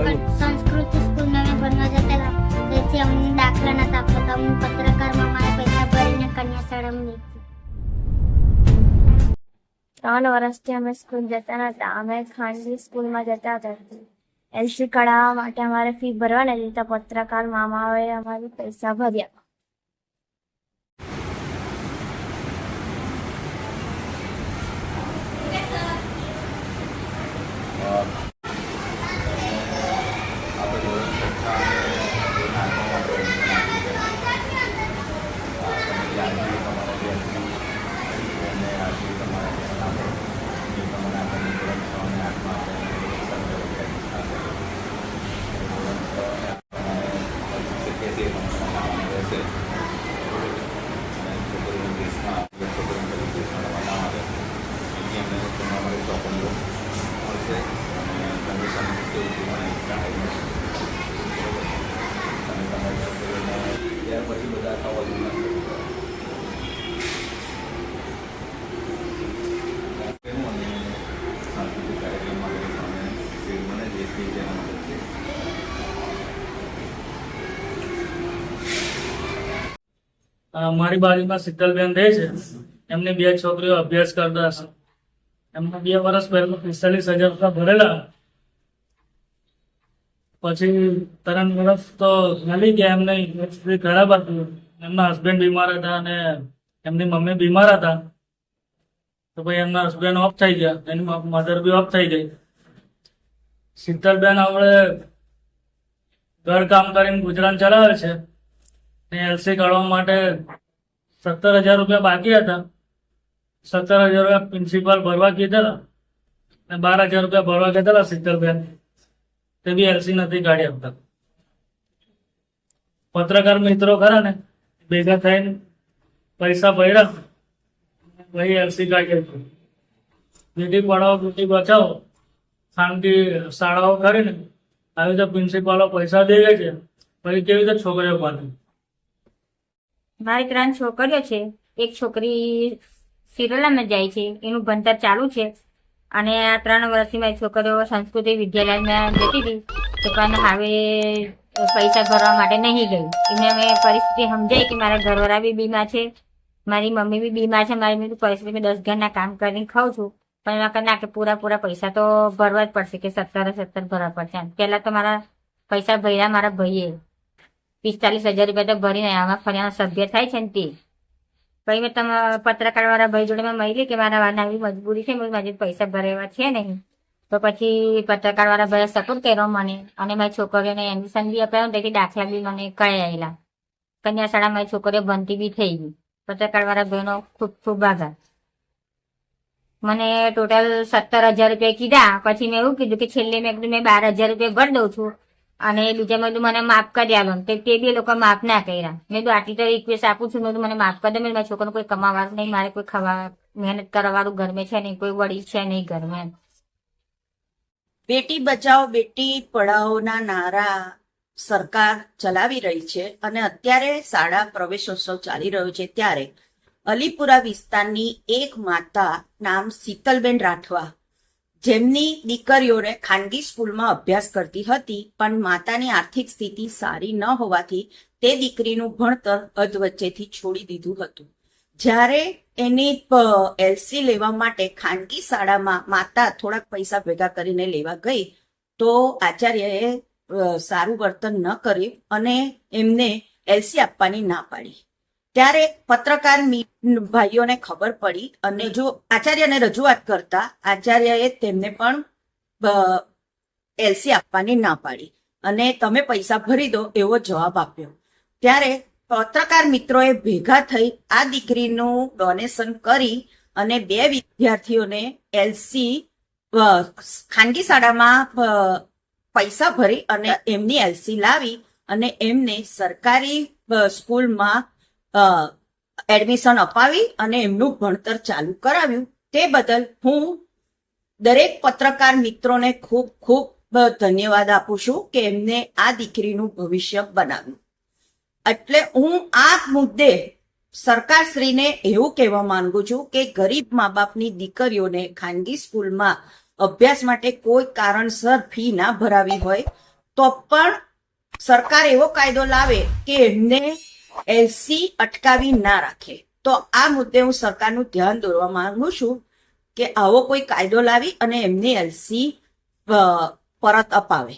સંસ્કૃત સંસ્કૃત સ્કૂલમાં અમે ભણવા જતા હતા. તેથી અમને દાખલા નતા આપતા તો અમે પત્રકારમાં મારા પૈસા ભરીને કન્યા શાળામાં મૂકી ત્રણ વર્ષથી અમે સ્કૂલ જતા નતા અમે ખાનગી સ્કૂલમાં જતા હતા. એલસી કઢાવવા માટે અમારે ફી ભરવાની હતી તો પત્રકાર મામાઓએ અમારી પૈસા ભર્યા ત્યાર પછી બધા ખાવા જેવું અને સાંસ્કૃતિક કાર્યક્રમ માટે સામે શેર મને દેશની તેના મદદ છે અ, મારી બાજુમાં શીતલબેન રહે છે. એમની બે છોકરીઓ અભ્યાસ કરતા હશે. એમને બે વર્ષ પહેલા પિસ્તાલીસ હજાર રૂપિયા ભરેલા. પછી ત્રણ વર્ષ તો મળી ગયા એમને ઘણા હતી એમના હસબન્ડ બીમાર હતા અને એમની મમ્મી બીમાર હતા. તો ભાઈ એમના હસબન્ડ ઓફ થઈ ગયા. એની મધર બી ઓફ થઈ ગઈ. શીતલબેન આપણે ઘર કામ કરીને ગુજરાન ચલાવે છે. ને એલસી કાઢવા માટે સત્તર હજાર રૂપિયા બાકી હતા. સત્તર હજાર રૂપિયા પ્રિન્સિપાલ ભરવા કીધેલા અને બાર હજાર રૂપિયા ભરવા કીધેલા શીતલબેન. તે બી એલસી નથી કાઢી આપતા પત્રકાર મિત્રો ખરા ને? ભેગા થઈને પૈસા ભર્યા. ભાઈ એલસી કાઢી બેટી પઢાઓ બેટી બચાવો. ખાનગી શાળાઓ કરીને આવી રીતે પ્રિન્સિપાલો પૈસા દે છે, પછી કેવી રીતે છોકરીઓ પાડે? મારી ત્રણ છોકરીઓ છે. એક છોકરી સિરોલામાં જાય છે. એનું ભણતર ચાલુ છે. અને આ ત્રણ વર્ષથી મારી છોકરીઓ સંસ્કૃતિ વિદ્યાલયમાં જતી હતી. તો પણ હવે પૈસા ભરવા માટે નહીં ગઈ. એમને મેં પરિસ્થિતિ સમજાઈ કે મારા ઘરવાળા બી બીમાર છે. મારી મમ્મી બી બીમાર છે. મારી મેં પરિસ્થિતિ મેં દસ ઘરના કામ કરીને ખાઉં છું. પણ એમાં ના કે પૂરા પૂરા પૈસા તો ભરવા જ પડશે કે સત્તર સત્તર ભરવા પડશે. પહેલાં તો મારા પૈસા ભર્યા મારા ભાઈએ. પિસ્તાલીસ હજાર રૂપિયા તો ભરીને આમાં ફરિયાનો સભ્ય થાય છે ને તે. પછી મેં તમે પત્રકાર વાળા ભાઈ જોડે મેં મળી કે મારા વાના આવી મજબૂરી છે. મારી પૈસા ભરેવા છે નહીં. તો પછી પત્રકાર વાળા ભાઈએ સપોર્ટ કર્યો મને, અને મારી છોકરીઓને એડમિશન બી અપાયું તેથી દાખલા બી મને કઈ આવેલા કન્યા શાળા મારી છોકરીઓ બનતી બી થઈ ગઈ. પત્રકાર વાળા ભાઈનો ખૂબ ખૂબ આભાર. મને ટોટલ સત્તર હજાર રૂપિયા કીધા, પછી મેં એવું કીધું કે છેલ્લે મેં કીધું મેં બાર હજાર રૂપિયા ભરી દઉં છું, અને બીજા મેં મને માફ કરી આલો તે તે બી લોકો માફ ના કર્યા. મેં તો આટલી તો રિક્વેસ્ટ આપું છું મને માફ કરી દે, મેં મારા છોકરાનું કોઈ કમાવાનું નહીં, મારે કોઈ ખાવા, મહેનત કરવાવાળું ઘરમાં છે નહીં, કોઈ વડીલ છે નહીં ઘરમાં. બેટી બચાવો બેટી પઢાઓના નારા સરકાર ચલાવી રહી છે અને અત્યારે શાળા પ્રવેશોત્સવ ચાલી રહ્યો છે ત્યારે અલીપુરા વિસ્તારની એક માતા નામ શીતલબેન રાઠવા, જેમની દીકરીઓને ખાનગી સ્કૂલમાં અભ્યાસ કરતી હતી, પણ માતાની આર્થિક સ્થિતિ સારી ન હોવાથી તે દીકરીનું ભણતર અધવચ્ચેથી છોડી દીધું હતું. જ્યારે એની એલસી લેવા માટે ખાનગી શાળામાં માતા થોડાક પૈસા ભેગા કરીને લેવા ગઈ, તો આચાર્યએ સારું વર્તન ન કર્યું અને એમને એલસી આપવાની ના પાડી. ત્યારે પત્રકાર ભાઈઓને ખબર પડી અને જો આચાર્યને રજૂઆત કરતા આચાર્યએ તેમને પણ એલસી આપવાની ના પાડી. અને તમે પૈસા ભરી દો એવો જવાબ આપ્યો. ત્યારે પત્રકાર મિત્રોએ ભેગા થઈ આ દીકરીનું ડોનેશન કરી અને બે વિદ્યાર્થીઓને એલસી ખાનગી શાળામાં પૈસા ભરી અને એમની એલસી લાવી અને એમને સરકારી સ્કૂલમાં એડમિશન અપાવી અને એમનું ભણતર ચાલુ કરાવ્યું. તે બદલ હું દરેક પત્રકાર મિત્રોને ખૂબ ખૂબ ધન્યવાદ આપું છું કે એમને આ દીકરીનું ભવિષ્ય બનાવ્યું. એટલે હું આ મુદ્દે સરકારશ્રીને એવું કહેવા માંગુ છું કે ગરીબ મા બાપની દીકરીઓને ખાનગી સ્કૂલમાં અભ્યાસ માટે કોઈ કારણસર ફી ના ભરાવી હોય, તો પણ સરકાર એવો કાયદો લાવે કે એમને એલસી અટકાવી ના રાખે. તો આ મુદ્દે હું સરકારનું ધ્યાન દોરવા માંગુ છું કે આવો કોઈ કાયદો લાવી અને એમની એલસી પરત અપાવે.